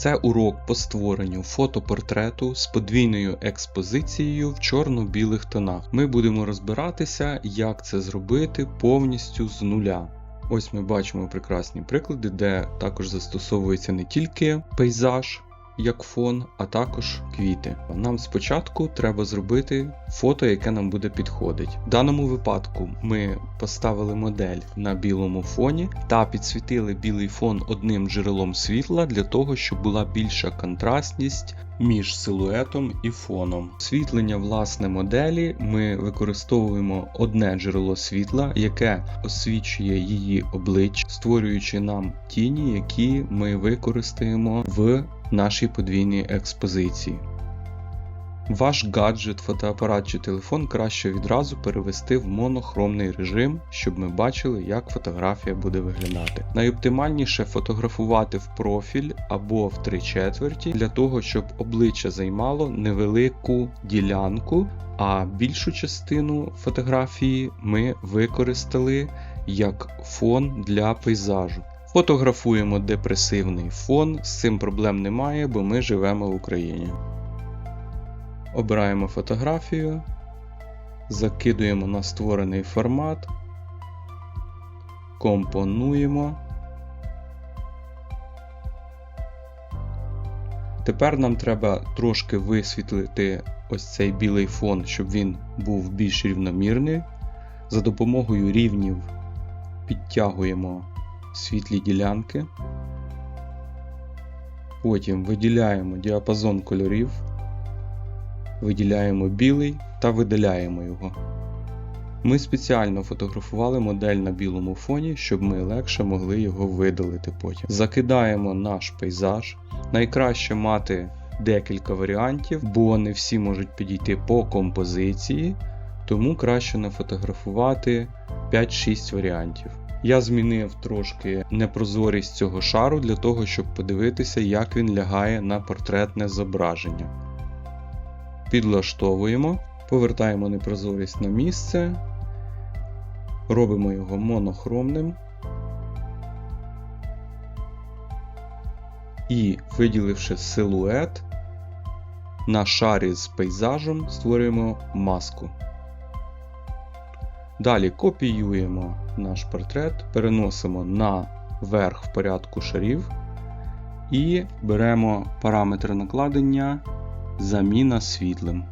Це урок по створенню фотопортрету з подвійною експозицією в чорно-білих тонах. Ми будемо розбиратися, як це зробити повністю з нуля. Ось ми бачимо прекрасні приклади, де також застосовується не тільки пейзаж як фон, а також квіти. Нам спочатку треба зробити фото, яке нам буде підходить. В даному випадку ми поставили модель на білому фоні та підсвітили білий фон одним джерелом світла для того, щоб була більша контрастність між силуетом і фоном. Освітлення власне моделі ми використовуємо одне джерело світла, яке освічує її обличчя, створюючи нам тіні, які ми використаємо в нашій подвійній експозиції. Ваш гаджет, фотоапарат чи телефон краще відразу перевести в монохромний режим, щоб ми бачили, як фотографія буде виглядати. Найоптимальніше фотографувати в профіль або в три четверті для того, щоб обличчя займало невелику ділянку, а більшу частину фотографії ми використали як фон для пейзажу. Фотографуємо депресивний фон, з цим проблем немає, бо ми живемо в Україні. Обираємо фотографію, закидуємо на створений формат, компонуємо. Тепер нам треба трошки висвітлити ось цей білий фон, щоб він був більш рівномірний. За допомогою рівнів підтягуємо світлі ділянки. Потім виділяємо діапазон кольорів, виділяємо білий та видаляємо його. Ми спеціально фотографували модель на білому фоні, щоб ми легше могли його видалити потім. Закидаємо наш пейзаж. Найкраще мати декілька варіантів, бо не всі можуть підійти по композиції, тому краще нафотографувати 5-6 варіантів. Я змінив трошки непрозорість цього шару для того, щоб подивитися, як він лягає на портретне зображення. Підлаштовуємо, повертаємо непрозорість на місце, робимо його монохромним і, виділивши силует, на шарі з пейзажем створюємо маску. Далі копіюємо наш портрет, переносимо на верх в порядку шарів і беремо параметри накладення заміна світлим.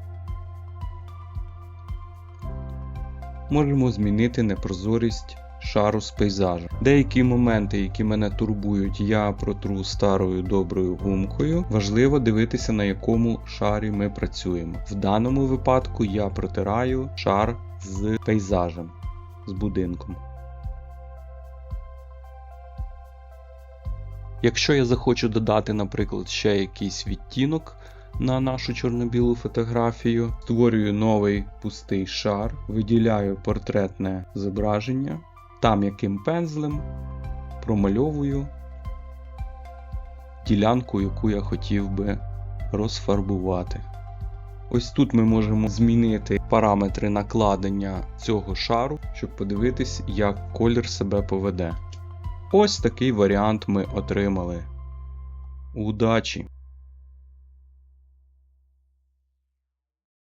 Можемо змінити непрозорість шару з пейзажем. Деякі моменти, які мене турбують, я протру старою доброю гумкою. Важливо дивитися, на якому шарі ми працюємо. В даному випадку я протираю шар з пейзажем, з будинком. Якщо я захочу додати, наприклад, ще якийсь відтінок на нашу чорно-білу фотографію, створюю новий пустий шар, виділяю портретне зображення, там яким пензлем промальовую ділянку, яку я хотів би розфарбувати. Ось тут ми можемо змінити параметри накладення цього шару, щоб подивитись, як колір себе поведе. Ось такий варіант ми отримали. Удачі!